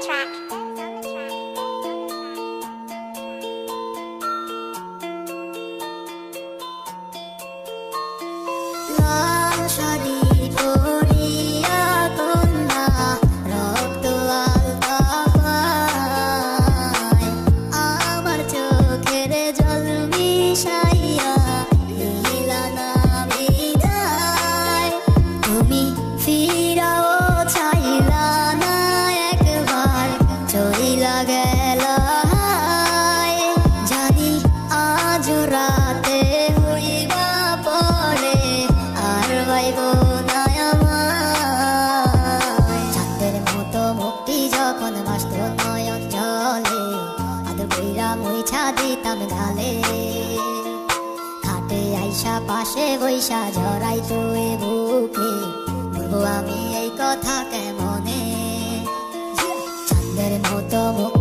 track. রাতে হইবা পরে আর আমায়। চাঁদের মতো মুক্তি যখন বাস্ত নয়ন জলে, আদর কইরা দিতাম গালে খাটে আইসা পাশে বৈশা জড়াই তুই বুকে, বলব আমি এই কথা কেমনে? চাঁদের মতো মুক্তি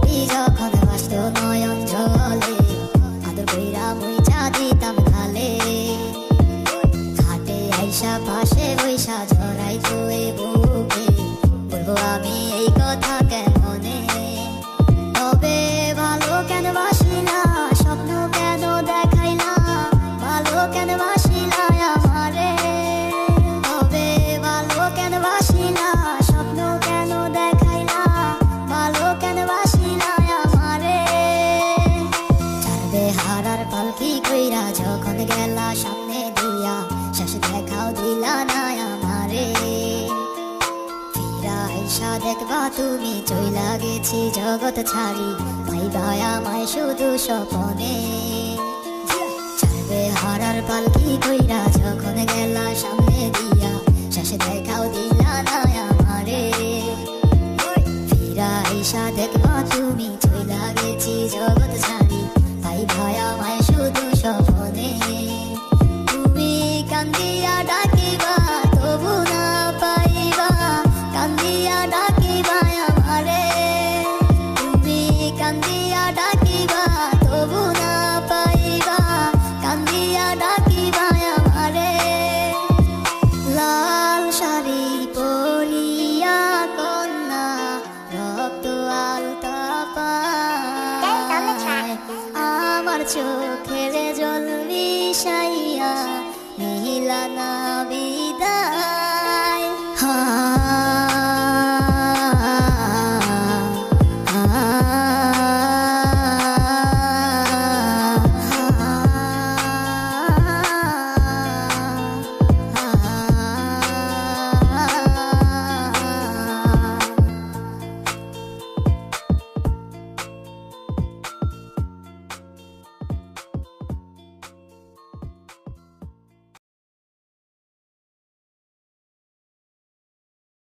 দেখবা তুমি চইলা গেছি জগৎ ছাড়ি। পাইবা আমায় শুধু স্বপনে। চাইবে হারার পালকি কইরা, যখন গেলা সামনে দিয়া। শেষে দেখাও দিলা না চোখের জল মিশাইয়া না বিদায়।